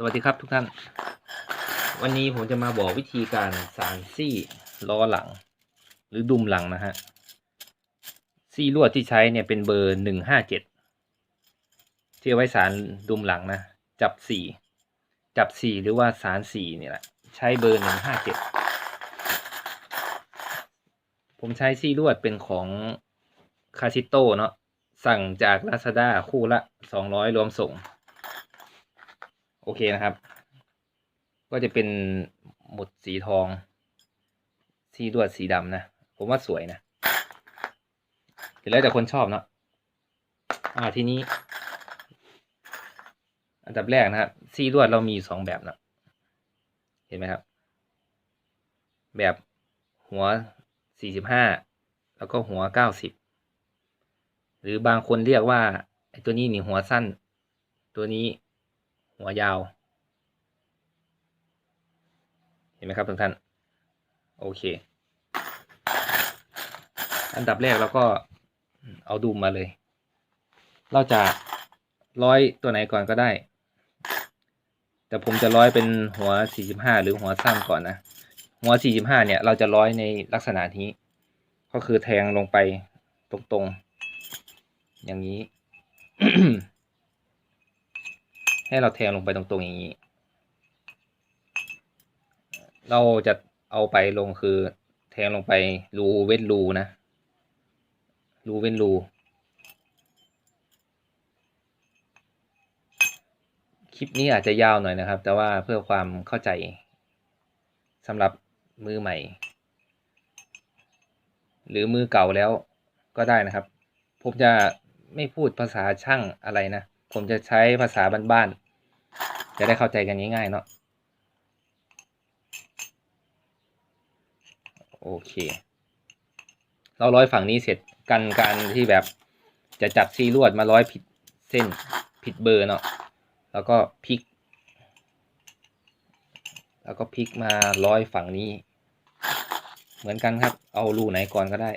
สวัสดีครับทุกท่าน วันนี้ผมจะมาบอกวิธีการสานซี่ล้อหลัง หรือดุมหลังนะฮะ ซี่ลวดที่ใช้เนี่ยเป็นเบอร์หนึ่งห้าเจ็ดที่เอาไว้สานดุมหลังนะ จับสี่จับสี่หรือว่าสานสี่เนี่ยแหละใช้เบอร์หนึ่งห้าเจ็ดผมใช้ซี่ลวดเป็นของคาซิโตเนาะสั่งจาก Lazada คู่ละสองร้อยรวมส่ง โอเคนะครับ ก็จะเป็นหมุดสีทองสีลวดสีดำนะ ผมว่าสวยนะเดี๋ยวแล้วแต่คนชอบเนาะอ่าทีนี้ อันดับแรกนะครับสีลวดเรามีสองแบบนะเห็นไหมครับ แบบหัวสี่สิบห้าแล้วก็หัวเก้าสิบหรือบางคนเรียกว่าไอ้ตัวนี้นี่หัวสั้น ตัวนี้ หัวยาว เห็นไหมครับทุกท่าน โอเค อันดับแรกเราก็เอาดูมมาเลย เราจะร้อยตัวไหนก่อนก็ได้ แต่ผมจะร้อยเป็นหัว 45 หรือหัวสั้นก่อนนะ หัว 45 เนี่ย เราจะร้อยในลักษณะนี้ ก็คือแทงลงไปตรงๆ อย่างนี้ ให้เราแทงลงไปตรงๆอย่างนี้ เราจะเอาไปลงคือ แทงลงไปรูเว้นรูนะ รูเว้นรู คลิปนี้อาจจะยาวหน่อยนะครับ แต่ว่าเพื่อความเข้าใจสำหรับมือใหม่ หรือมือเก่าแล้วก็ได้นะครับ ผมจะไม่พูดภาษาช่างอะไรนะ ผมจะใช้ภาษาบ้านๆ จะได้เข้าใจกันง่ายๆเนาะ โอเค เราร้อยฝั่งนี้เสร็จกันการที่แบบจะจับซีลวดมาร้อยผิดเส้นผิดเบอร์เนาะ แล้วก็พลิก แล้วก็พลิกมาร้อยฝั่งนี้ เหมือนกันครับ เอารูไหนก่อนก็ได้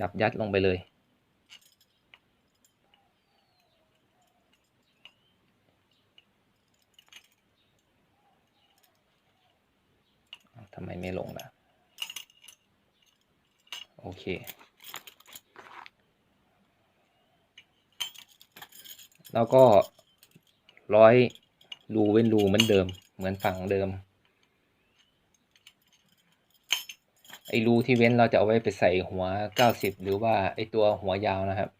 จับยัดลงไปเลย ทำไมไม่ลงล่ะ โอเค แล้วก็ร้อยรูเว้นรูเหมือนเดิม เหมือนฝั่งเดิม ไอ้รูที่เว้นเราจะเอาไว้ไปใส่หัวเก้าสิบหรือว่าไอ้ตัวหัวยาวนะครับ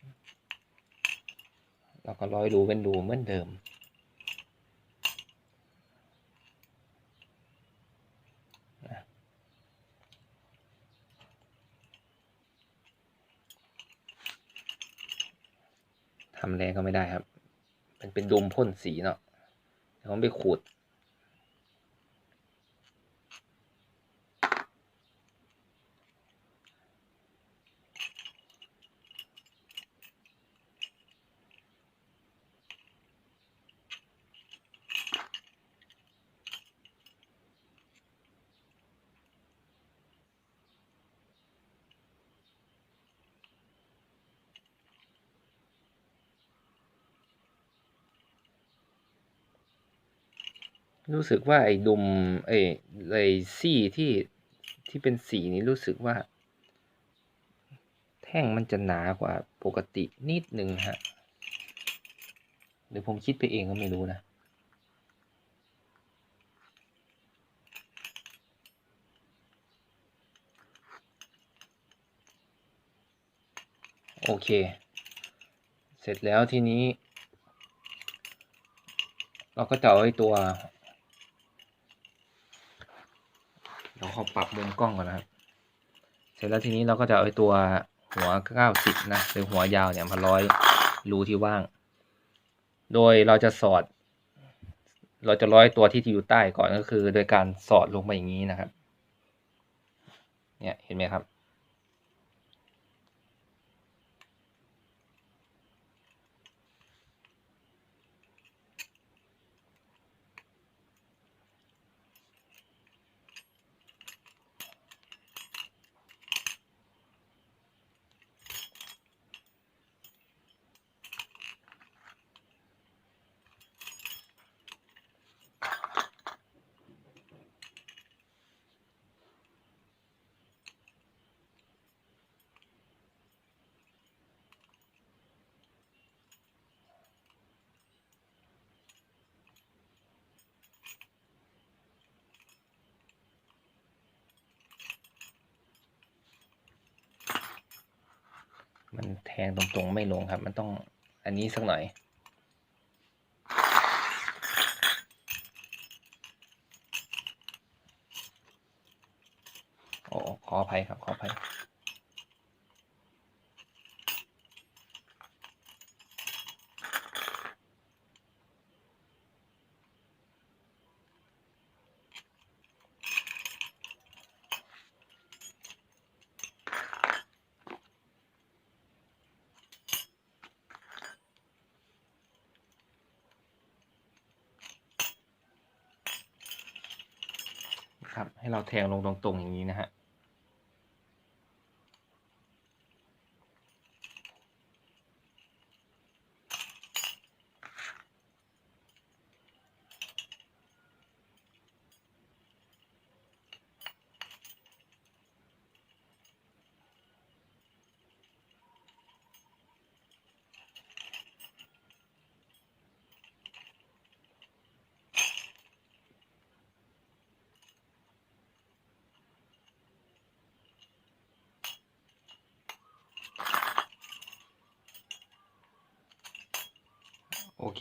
แล้วก็ร้อยรูเว้นรูเหมือนเดิม ทำแรงก็ไม่ได้ครับ มันเป็นดุมพ่นสีเนาะเดี๋ยวผมไปขูด รู้สึกว่าไอ้ดุมไอ้ไอ้ซี่ที่ที่เป็นสีนี้รู้สึกว่า แท่งมันจะหนากว่าปกตินิดนึงฮะหรือผมคิดไปเองก็ไม่รู้นะโอเค เสร็จแล้วทีนี้ เราก็จะเอาไอ้ตัว เดี๋ยวขอปรับมุมกล้องก่อนนะครับ เสร็จแล้วทีนี้เราก็จะเอาตัวหัวเก้าสิบนะหรือหัวยาวเนี่ยมาร้อยรูที่ว่าง โดยเราจะสอด เราจะร้อยตัวที่อยู่ใต้ก่อนก็คือ โดยการสอดลงไปอย่างนี้นะครับ เนี่ยเห็นไหมครับ งตรงๆไม่ลงครับ มันต้องอันนี้สักหน่อย โอ้ขออภัยครับ ขออภัย แทงลงตรงๆอย่างนี้นะฮะ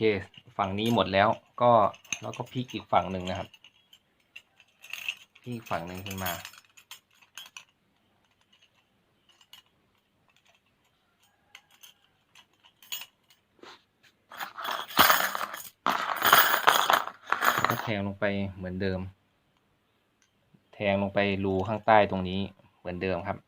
เค ฝั่งนี้หมดแล้วก็เราก็พลิกอีกฝั่งหนึ่งนะครับพลิกอีกฝั่งหนึ่งขึ้นมาแล้วก็แทงลงไปเหมือนเดิม แทงลงไปรูข้างใต้ตรงนี้เหมือนเดิมครับ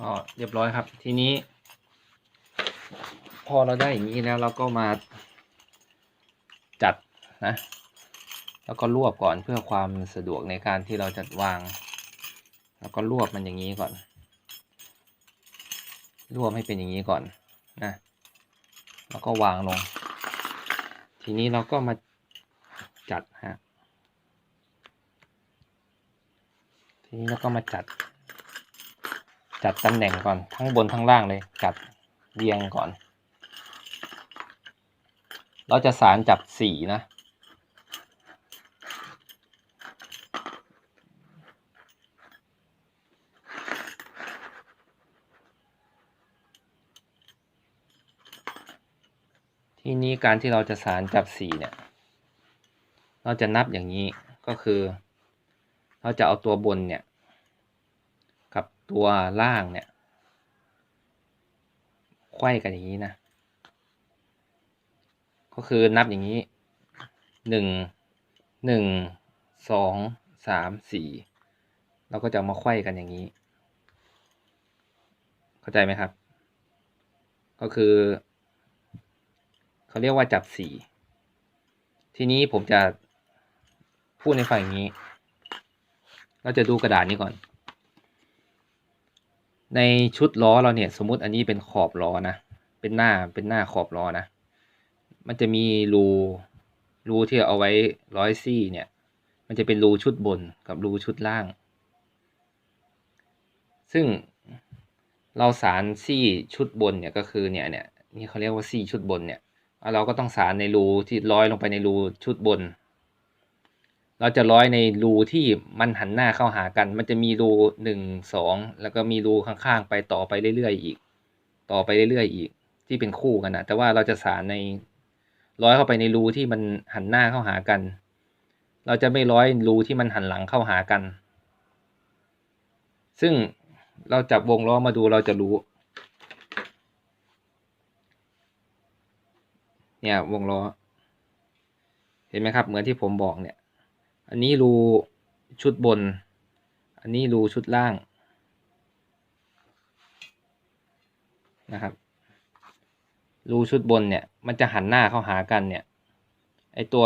ก็เรียบร้อยครับ ทีนี้ พอเราได้อย่างนี้แล้วเราก็มาจัดนะ แล้วก็รวบก่อนเพื่อความสะดวกในการที่เราจะวาง แล้วก็รวบมันอย่างนี้ก่อน รวบให้เป็นอย่างนี้ก่อนนะ แล้วก็วางลง ทีนี้เราก็มาจัดฮะทีนี้เราก็มาจัด จัดตำแหน่งก่อนทั้งบนทั้งล่างเลย จัดเรียงก่อน เราจะสารจับสีนะ ทีนี้การที่เราจะสารจับสีเนี่ย เราจะนับอย่างนี้ก็คือ เราจะเอาตัวบนเนี่ย ตัวล่างเนี่ยไขว้กันอย่างนี้นะ ก็คือนับอย่างนี้หนึ่งหนึ่งสองสามสี่เราก็จะมาไขว้กันอย่างนี้ เข้าใจไหมครับ ก็คือเขาเรียกว่าจับสี่ทีนี้ผมจะพูดในฝั่งอย่างนี้ เราจะดูกระดาษนี้ก่อน ในชุดล้อเราเนี่ย สมมติอันนี้เป็นขอบล้อนะ เป็นหน้าเป็นหน้าขอบล้อนะ มันจะมีรูรูที่เอาไว้ร้อยซี่เนี่ย มันจะเป็นรูชุดบนกับรูชุดล่าง ซึ่งเราสารซี่ชุดบนเนี่ยก็คือเนี่ยเนี่ยนี่เขาเรียกว่าซี่ชุดบนเนี่ยเราก็ต้องสารในรูที่ร้อยลงไปในรูชุดบน เราจะร้อยในรูที่มันหันหน้าเข้าหากัน มันจะมีรูหนึ่งสองแล้วก็มีรูข้างๆ ไปต่อไปเรื่อยๆอีก ต่อไปเรื่อยๆอีก ที่เป็นคู่กันนะแต่ว่าเราจะสารในร้อยเข้าไปในรูที่มันหันหน้าเข้าหากัน เราจะไม่ร้อยรูที่มันหันหลังเข้าหากัน ซึ่งเราจับวงล้อมาดูเราจะรู้ เนี่ยวงล้อ เห็นไหมครับ เหมือนที่ผมบอกเนี่ย อันนี้รูชุดบน อันนี้รูชุดล่างนะครับ รูชุดบนเนี่ย มันจะหันหน้าเข้าหากันเนี่ย ไอตัว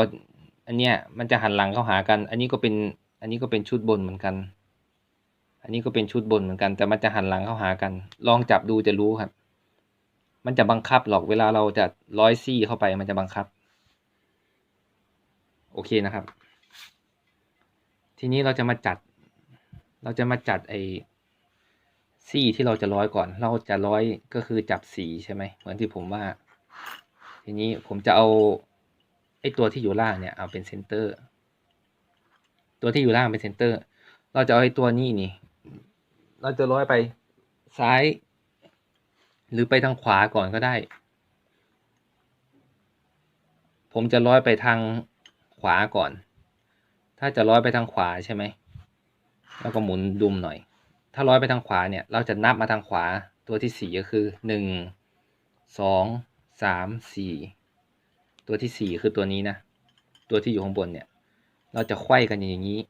อันเนี้ยมันจะหันหลังเข้าหากัน อันนี้ก็เป็น อันนี้ก็เป็นชุดบนเหมือนกัน อันนี้ก็เป็นชุดบนเหมือนกัน แต่มันจะหันหลังเข้าหากัน ลองจับดูจะรู้ครับ มันจะบังคับหรอก เวลาเราจะร้อยซี่เข้าไป มันจะบังคับ โอเคนะครับ ทีนี้เราจะมาจัด เราจะมาจัดไอ้ซี่ที่เราจะร้อยก่อน เราจะร้อยก็คือจับสีใช่ไหมเหมือนที่ผมว่า ทีนี้ผมจะเอาไอ้ตัวที่อยู่ล่างเนี่ยเอาเป็นเซนเตอร์ ตัวที่อยู่ล่างเป็นเซนเตอร์ เราจะเอาไอ้ตัวนี้นี่ เราจะร้อยไปซ้าย หรือไปทางขวาก่อนก็ได้ ผมจะร้อยไปทางขวาก่อน ถ้าจะร้อยไปทางขวาใช่ไหมแล้วก็หมุนดุมหน่อย ถ้าร้อยไปทางขวาเนี่ยเราจะนับมาทางขวาตัวที่สี่ก็คือหนึ่งสองสามสี่ตัวที่สี่คือตัวนี้นะ ตัวที่อยู่ข้างบนเนี่ย เราจะไขว้กันอย่างนี้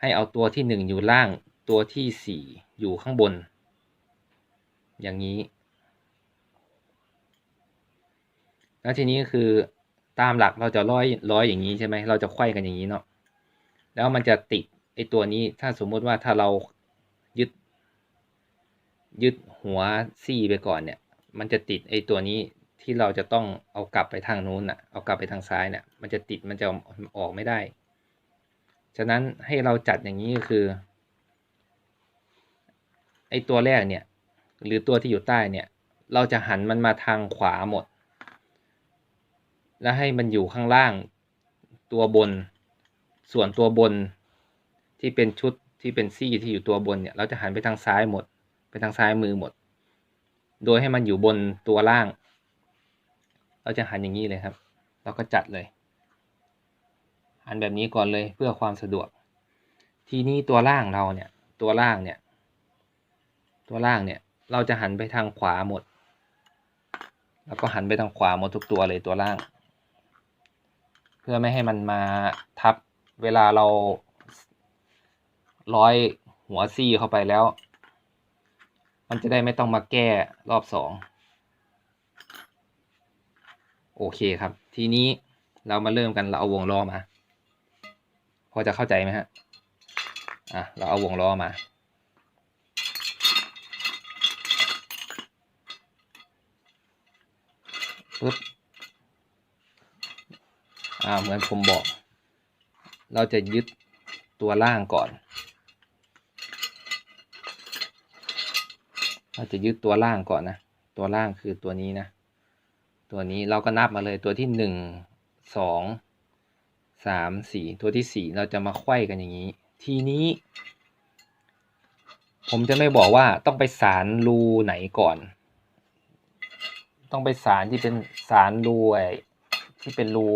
ให้เอาตัวที่หนึ่งอยู่ล่าง ตัวที่สี่อยู่ข้างบน อย่างนี้ แล้วทีนี้ก็คือ ตามหลักเราจะร้อยร้อยอย่างนี้ใช่ไหมเราจะไขว้กันอย่างนี้เนาะแล้วมันจะติดไอตัวนี้ถ้าสมมุติว่าถ้าเรายึด ยึดหัวซี่ไปก่อนเนี่ย มันจะติดไอตัวนี้ที่เราจะต้องเอากลับไปทางนู้นน่ะเอากลับไปทางซ้ายเนี่ยมันจะติดมันจะออกไม่ได้ ฉะนั้นให้เราจัดอย่างนี้ก็คือไอตัวแรกเนี่ย หรือตัวที่อยู่ใต้เนี่ย เราจะหันมันมาทางขวาหมด แล้วให้มันอยู่ข้างล่างตัวบน ส่วนตัวบนที่เป็นชุดที่เป็นซี่ที่อยู่ตัวบนเนี่ยเราจะหันไปทางซ้ายหมด ไปทางซ้ายมือหมด โดยให้มันอยู่บนตัวล่าง เราจะหันอย่างนี้เลยครับ เราก็จัดเลย หันแบบนี้ก่อนเลยเพื่อความสะดวก ทีนี้ตัวล่างเราเนี่ยตัวล่างเนี่ย ตัวล่างเนี่ยเราจะหันไปทางขวาหมด แล้วก็หันไปทางขวาหมดทุกตัวเลยตัวล่าง เพื่อไม่ให้มันมาทับเวลาเราร้อยหัวซี่เข้าไปแล้ว มันจะได้ไม่ต้องมาแก้รอบสองโอเคครับ ทีนี้เรามาเริ่มกันเราเอาวงล้อมา พอจะเข้าใจไหมฮะอะเราเอาวงล้อมา ปึ๊บ อ่าเหมือนผมบอก เราจะยึดตัวล่างก่อน เราจะยึดตัวล่างก่อนนะ ตัวล่างคือตัวนี้นะ ตัวนี้เราก็นับมาเลยตัวที่หนึ่งสองสามสี่ตัวที่สี่เราจะมาไขว้กันอย่างนี้ ทีนี้ ผมจะไม่บอกว่าต้องไปสารรูไหนก่อน ต้องไปสารที่เป็นสารรูไอที่เป็นรู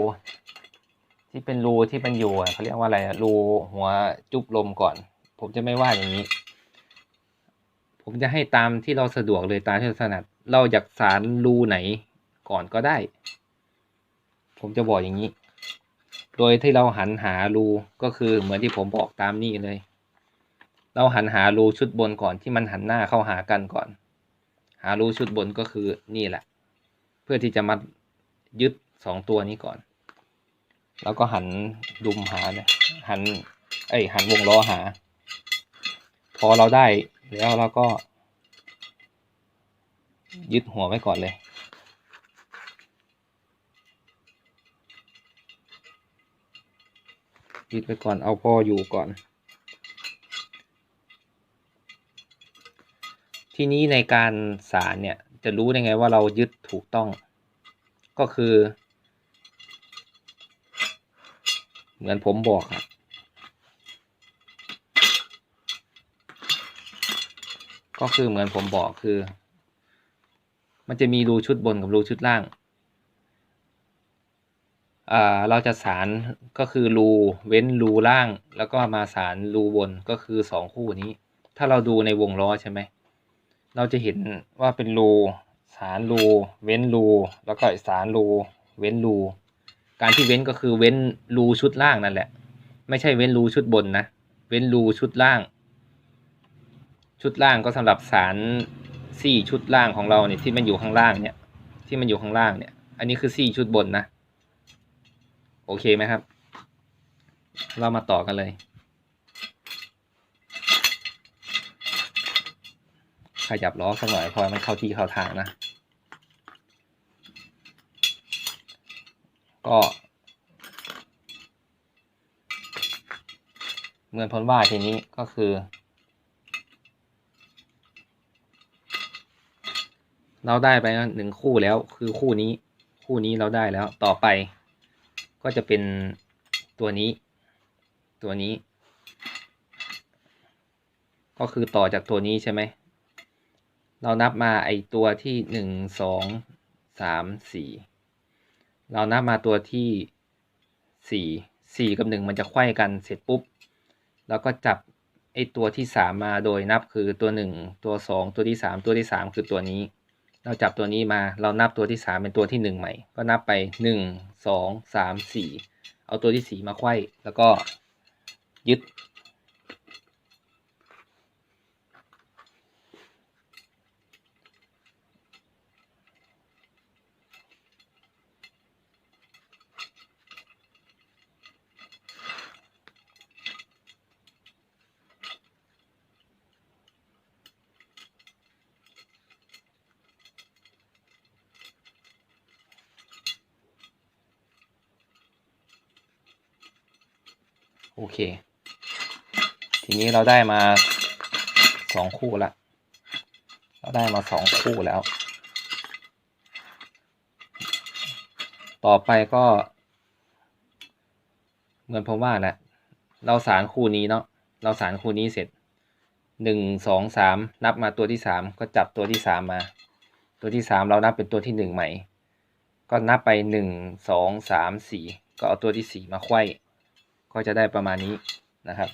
ที่เป็นรูที่มันอยู่อะเขาเรียกว่าอะไรรูหัวจุบลมก่อน ผมจะไม่ว่าอย่างนี้ ผมจะให้ตามที่เราสะดวกเลยตามที่เราถนัด เราอยากสารรูไหนก่อนก็ได้ ผมจะบอกอย่างนี้ โดยที่เราหันหารูก็คือเหมือนที่ผมบอกตามนี้เลย เราหันหารูชุดบนก่อนที่มันหันหน้าเข้าหากันก่อน หารูชุดบนก็คือนี่แหละ เพื่อที่จะมายึดสองตัวนี้ก่อน แล้วก็หันดุมหาเนี่ยหันเอ้ยหันวงล้อหา พอเราได้แล้วเราก็ ยึดหัวไว้ก่อนเลยยึดไว้ก่อนเอาพออยู่ก่อน ทีนี้ในการสารเนี่ยจะรู้ได้ไงว่าเรายึดถูกต้อง ก็คือ เหมือนผมบอกครับ ก็คือเหมือนผมบอกคือ มันจะมีรูชุดบนกับรูชุดล่างอ่าเราจะสารก็คือรูเว้นรูล่าง แล้วก็มาสารรูบนก็คือสองคู่นี้ ถ้าเราดูในวงล้อใช่ไหมเราจะเห็นว่าเป็นรูสารรูเว้นรูแล้วก็สารรูเว้นรู การที่เว้นก็คือเว้นรูชุดล่างนั่นแหละ ไม่ใช่เว้นรูชุดบนนะ เว้นรูชุดล่าง ชุดล่างก็สำหรับสารซี่ชุดล่างของเราเนี่ยที่มันอยู่ข้างล่างเนี่ย ที่มันอยู่ข้างล่างเนี่ย อันนี้คือซี่ชุดบนนะ โอเคไหมครับ เรามาต่อกันเลย ขยับล้อสักหน่อยพอมันเข้าที่เข้าทางนะ ก็เหมือนพ้นว่าทีนี้ก็คือ เราได้ไปหนึ่งคู่แล้วคือคู่นี้คู่นี้เราได้แล้วต่อไป ก็จะเป็นตัวนี้ ตัวนี้ ก็คือต่อจากตัวนี้ใช่ไหมเรานับมาไอตัวที่หนึ่งสองสามสี่ เรานับมาตัวที่สี่สี่กับหนึ่งมันจะไขว้กันเสร็จปุ๊บ แล้วก็จับไอตัวที่สามมาโดยนับคือตัวหนึ่งตัวสองตัวที่สามตัวที่สามคือตัวนี้ เราจับตัวนี้มาเรานับตัวที่สามเป็นตัวที่หนึ่งใหม่ ก็นับไปหนึ่งสองสามสี่เอาตัวที่สี่มาไขว้แล้วก็ยึด โอเค ทีนี้เราได้มาสองคู่ละ เราได้มาสองคู่แล้ว ต่อไปก็ เหมือนผมว่าแหละ เราสารคู่นี้เนาะ เราสารคู่นี้เสร็จหนึ่งสองสามนับมาตัวที่สามก็จับตัวที่สามมา ตัวที่สามเรานับเป็นตัวที่หนึ่งใหม่ ก็นับไปหนึ่งสองสามสี่ก็เอาตัวที่สี่มาไขว้ ก็จะได้ประมาณนี้นะครับ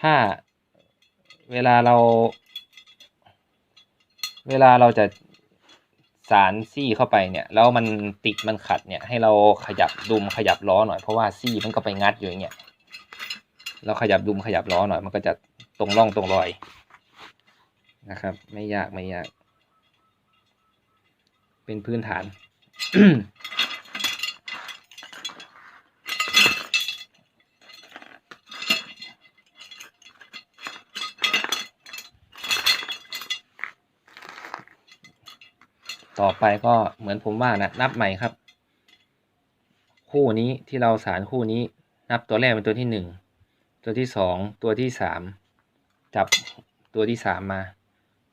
ถ้าเวลาเรา เวลาเราจะสารซี่เข้าไปเนี่ยแล้วมันติดมันขัดเนี่ยให้เราขยับดุมขยับล้อหน่อยเพราะว่าซี่มันก็ไปงัดอยู่อย่างเงี้ยเราขยับดุมขยับล้อหน่อยมันก็จะตรงร่องตรงรอยนะครับ ไม่ยากไม่ยาก เป็นพื้นฐาน ต่อไปก็เหมือนผมว่านะนับใหม่ครับ คู่นี้ที่เราสารคู่นี้นับตัวแรกเป็นตัวที่หนึ่งตัวที่สองตัวที่สามจับตัวที่สามมา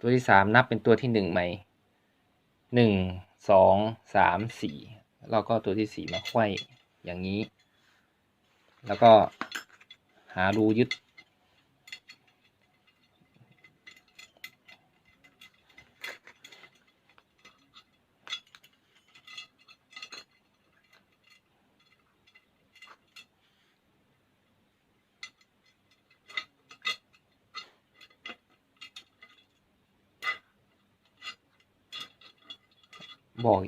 ตัวที่สามนับเป็นตัวที่หนึ่งใหม่หนึ่งสองสามสี่แล้วก็ตัวที่สี่มาไขว้อย่างนี้ แล้วก็หารูยึด บอก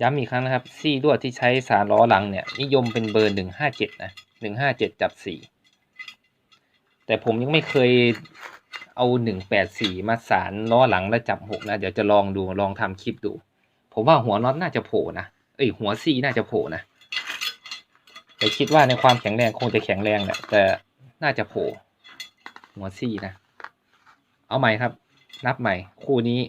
ย้ำอีกครั้งนะครับ ซี่ลวดที่ใช้สารล้อหลังเนี่ย นิยมเป็นเบอร์หนึ่งห้าเจ็ดนะหนึ่งห้าเจ็ดจับสี่แต่ผมยังไม่เคยเอาหนึ่งแปดสี่มาสารล้อหลังแล้วจับหกนะ เดี๋ยวจะลองดูลองทำคลิปดู ผมว่าหัวน็อตน่าจะโผล่นะเอ้ยหัวซี่น่าจะโผล่นะแต่คิดว่าในความแข็งแรงคงจะแข็งแรงแหละแต่น่าจะโผล่หัวซี่นะ เอาใหม่ครับ นับใหม่ คู่นี้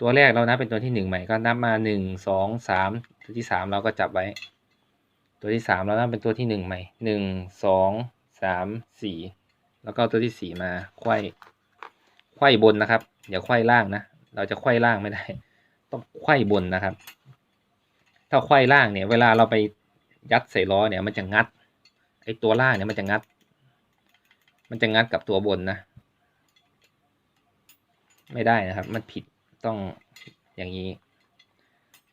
ตัวแรกเรานับเป็นตัวที่หนึ่งใหม่ก็นับมาหนึ่งสองสามตัวที่สามเราก็จับไว้ ตัวที่สามเรานับเป็นตัวที่หนึ่งใหม่หนึ่งสองสามสี่แล้วก็ตัวที่สี่มาไขว้ไขว้บนนะครับอย่าไขว้ล่างนะเราจะไขว้ล่างไม่ได้ ต้องไขว้บนนะครับ ถ้าไขว้ล่างเนี่ย เวลาเราไปยัดใส่ล้อเนี่ยมันจะงัดไอตัวล่างเนี่ยมันจะงัด มันจะงัดกับตัวบนนะ ไม่ได้นะครับ มันผิด ต้องอย่างนี้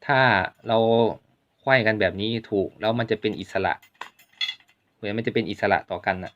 ถ้าเราไขว้กันแบบนี้ถูกแล้วมันจะเป็นอิสระเหมือนมันจะเป็นอิสระต่อกันนะ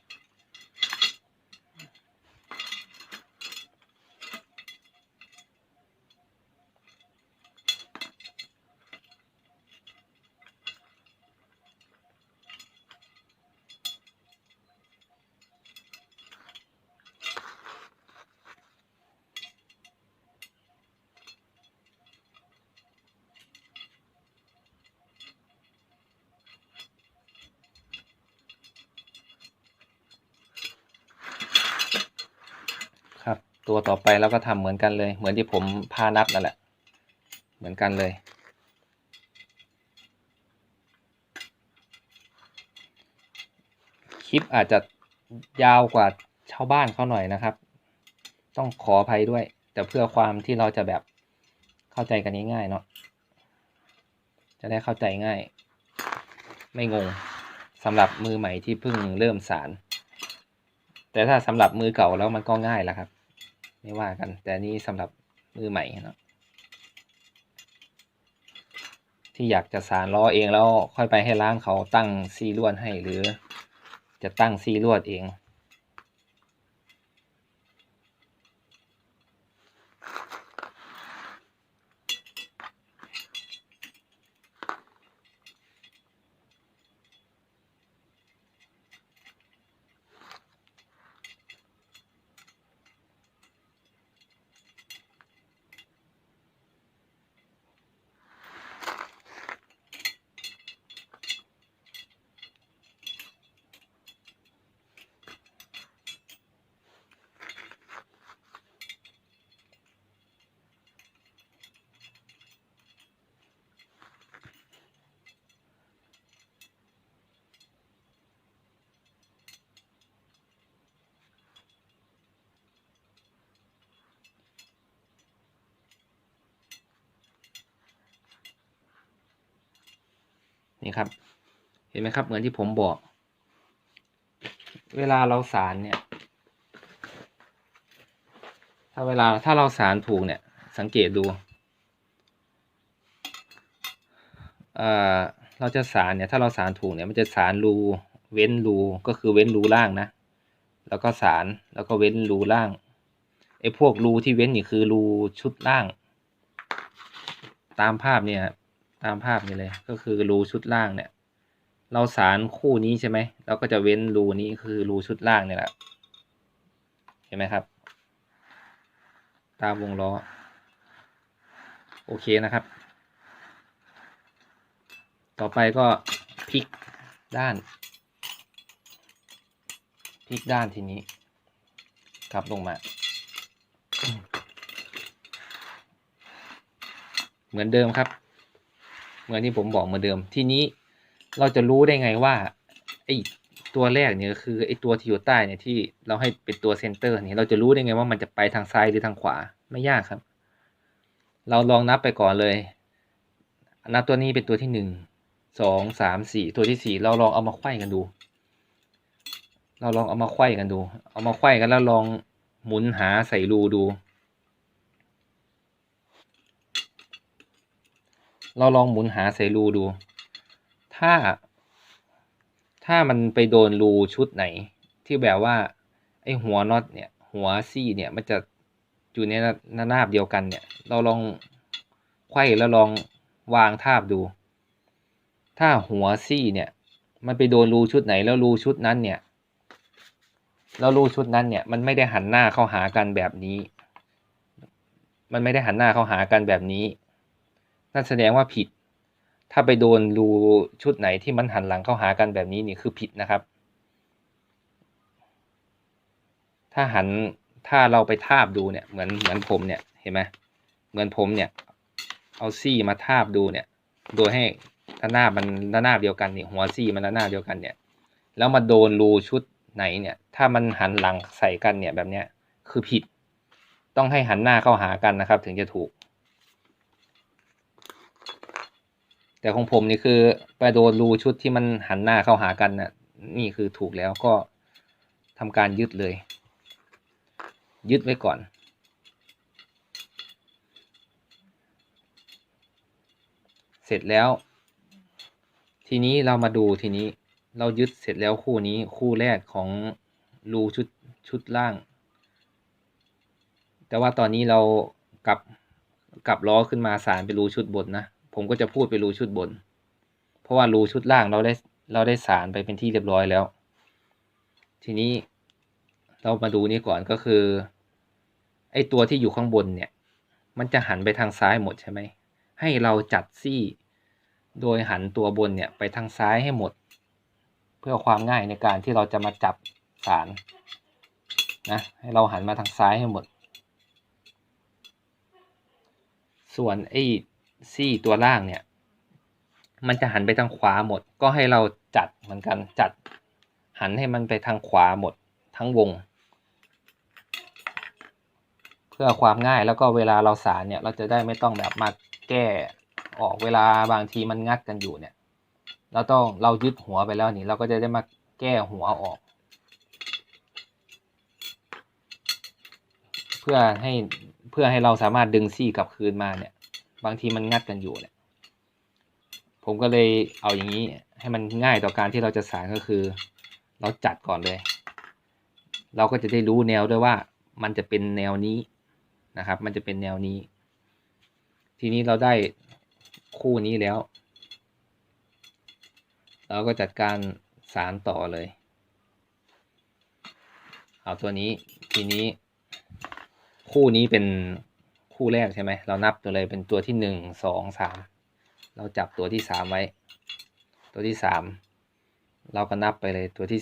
ไปเราก็ทำเหมือนกันเลย เหมือนที่ผมพานับนั่นแหละ เหมือนกันเลย คลิปอาจจะยาวกว่าชาวบ้านเขาหน่อยนะครับ ต้องขออภัยด้วย แต่เพื่อความที่เราจะแบบเข้าใจกันง่ายๆเนาะจะได้เข้าใจง่าย ไม่งงสำหรับมือใหม่ที่เพิ่งเริ่มสาร แต่ถ้าสำหรับมือเก่าแล้วมันก็ง่ายแล้วครับ ไม่ว่ากัน แต่นี่สำหรับมือใหม่เนาะที่อยากจะสารล้อเองแล้วค่อยไปให้ร้านเขาตั้งซีลวดให้หรือ จะตั้งซีลวดเอง นี่ครับ เห็นไหมครับ เหมือนที่ผมบอก เวลาเราสารเนี่ย ถ้าเวลาถ้าเราสารถูกเนี่ย สังเกตดูเอ่อเราจะสารเนี่ย ถ้าเราสารถูกเนี่ย มันจะสารรูเว้นรูก็คือเว้นรูล่างนะ แล้วก็สารแล้วก็เว้นรูล่างไอ้พวกรูที่เว้นนี่คือรูชุดล่าง ตามภาพเนี่ยครับ ตามภาพนี้เลย ก็คือรูชุดล่างเนี่ย เราสารคู่นี้ใช่ไหมเราก็จะเว้นรูนี้คือรูชุดล่างเนี่ยแหละเห็นไหมครับ ตามวงล้อ โอเคนะครับ ต่อไปก็พลิกด้านพลิกด้านทีนี้กลับลงมา เหมือนเดิมครับ มือนที่ผมบอกเหมือนเดิม ทีนี้เราจะรู้ได้ไงว่าไอตัวแรกเนี่ยคือไอตัวที่อยู่ใต้เนี่ยที่เราให้เป็นตัวเซนเตอร์เนี่ยเราจะรู้ได้ไงว่ามันจะไปทางซ้ายหรือทางขวาไม่ยากครับ เราลองนับไปก่อนเลย นับตัวนี้เป็นตัวที่หนึ่งสองสามสี่ตัวที่สี่เราลองเอามาไขว้กันดู เราลองเอามาไขว้กันดู เอามาไขว้กันแล้วลองหมุนหาใส่รูดู เราลองหมุนหาใส่รูดู ถ้า ถ้ามันไปโดนรูชุดไหน ที่แบบว่า ไอ้หัวน็อตเนี่ย หัวซี่เนี่ยมันจะอยู่ในระนาบเดียวกันเนี่ย เราลองไขว้แล้วลองวางทาบดู ถ้าหัวซี่เนี่ย มันไปโดนรูชุดไหนแล้วรูชุดนั้นเนี่ย แล้วรูชุดนั้นเนี่ย มันไม่ได้หันหน้าเข้าหากันแบบนี้ มันไม่ได้หันหน้าเข้าหากันแบบนี้ นั่นแสดงว่าผิด ถ้าไปโดนรูชุดไหนที่มันหันหลังเข้าหากันแบบนี้นี่คือผิดนะครับ ถ้าหันถ้าเราไปทาบดูเนี่ยเหมือนเหมือนผมเนี่ยเห็นไหมเหมือนผมเนี่ย เอาซี่มาทาบดูเนี่ย โดยให้ระนาบมันระนาบเดียวกันนี่หัวซี่มันระนาบเดียวกันเนี่ย แล้วมาโดนรูชุดไหนเนี่ย ถ้ามันหันหลังใส่กันเนี่ยแบบเนี้ยคือผิด ต้องให้หันหน้าเข้าหากันนะครับ ถึงจะถูก แต่ของผมนี่คือไปโดนรูชุดที่มันหันหน้าเข้าหากันนะ่ะนี่คือถูกแล้วก็ทำการยึดเลย ยึดไว้ก่อน เสร็จแล้ว ทีนี้เรามาดูทีนี้เรายึดเสร็จแล้วคู่นี้คู่แรกของรูชุดชุดล่าง แต่ว่าตอนนี้เรากลับกลับล้อขึ้นมาสารไปรูชุดบนนะ ผมก็จะพูดไปรูชุดบน เพราะว่ารูชุดล่างเราได้เราได้สารไปเป็นที่เรียบร้อยแล้ว ทีนี้เรามาดูนี่ก่อนก็คือไอตัวที่อยู่ข้างบนเนี่ย มันจะหันไปทางซ้ายหมดใช่ไหม ให้เราจัดซี่ โดยหันตัวบนเนี่ยไปทางซ้ายให้หมด เพื่อความง่ายในการที่เราจะมาจับสารนะให้เราหันมาทางซ้ายให้หมด ส่วนไอ้ ซี่ตัวล่างเนี่ย มันจะหันไปทางขวาหมด ก็ให้เราจัดเหมือนกันจัด หันให้มันไปทางขวาหมดทั้งวง เพื่อความง่ายแล้วก็เวลาเราสารเนี่ยเราจะได้ไม่ต้องแบบมาแก้ออกเวลาบางทีมันงัดกันอยู่เนี่ย เราต้องเรายึดหัวไปแล้วนี่เราก็จะได้มาแก้หัวออก เพื่อให้เพื่อให้เราสามารถดึงซี่กลับคืนมาเนี่ย บางทีมันงัดกันอยู่เนี่ยผมก็เลยเอาอย่างนี้ให้มันง่ายต่อการที่เราจะสารก็คือ เราจัดก่อนเลย เราก็จะได้รู้แนวด้วยว่ามันจะเป็นแนวนี้นะครับ มันจะเป็นแนวนี้ ทีนี้เราได้คู่นี้แล้ว เราก็จัดการสารต่อเลย เอาตัวนี้ทีนี้คู่นี้เป็น คู่แรกใช่ไหมเรานับตัวเลยเป็นตัวที่หนึ่งสองสามเราจับตัวที่สามไว้ ตัวที่สามเราก็นับไปเลยตัวที่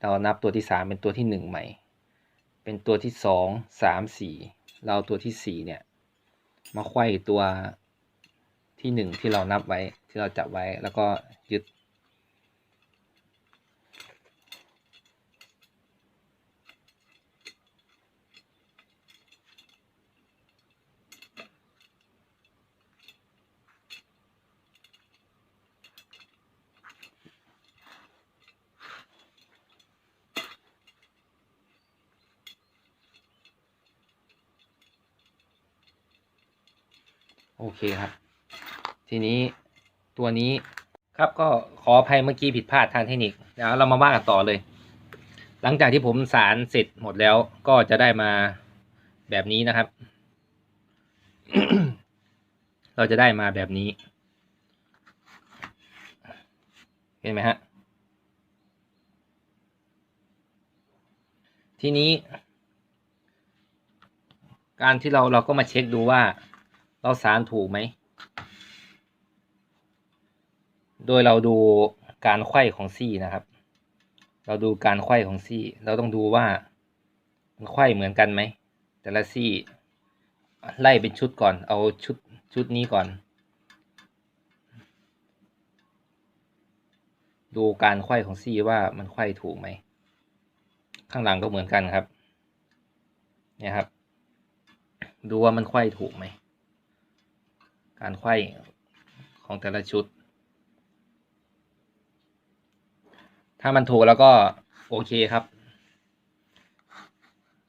เรานับตัวที่สามเป็นตัวที่หนึ่งใหม่ เป็นตัวที่สองสามสี่เราตัวที่สี่เนี่ยมาไขว้ตัวที่หนึ่งที่เรานับไว้ที่เราจับไว้แล้วก็ยึด โอเคครับ ทีนี้ตัวนี้ครับก็ขออภัยเมื่อกี้ผิดพลาดทางเทคนิคเดี๋ยวเรามาว่ากันต่อเลย หลังจากที่ผมสารเสร็จหมดแล้วก็จะได้มาแบบนี้นะครับ เราจะได้มาแบบนี้ เห็นไหมฮะทีนี้ การที่เราเราก็มาเช็คดูว่า เราสารถูกไหม โดยเราดูการไขว้ของซี่นะครับ เราดูการไขว้ของซี่ เราต้องดูว่ามันไขว้เหมือนกันไหม แต่ละซี่ ไล่เป็นชุดก่อน เอาชุดชุดนี้ก่อน ดูการไขว้ของซี่ว่ามันไขว้ถูกไหม ข้างหลังก็เหมือนกันครับ เนี่ยครับ ดูว่ามันไขว้ถูกไหม การไขว้ของแต่ละชุด ถ้ามันถูกแล้วก็โอเคครับ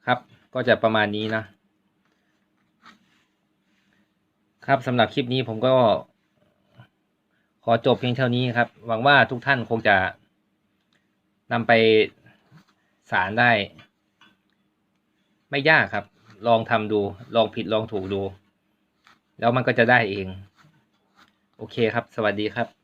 ครับก็จะประมาณนี้นะ ครับสำหรับคลิปนี้ผมก็ ขอจบเพียงเท่านี้ครับ หวังว่าทุกท่านคงจะนำไปสารได้ ไม่ยากครับ ลองทำดู ลองผิดลองถูกดู แล้วมันก็จะได้เอง โอเคครับ สวัสดีครับ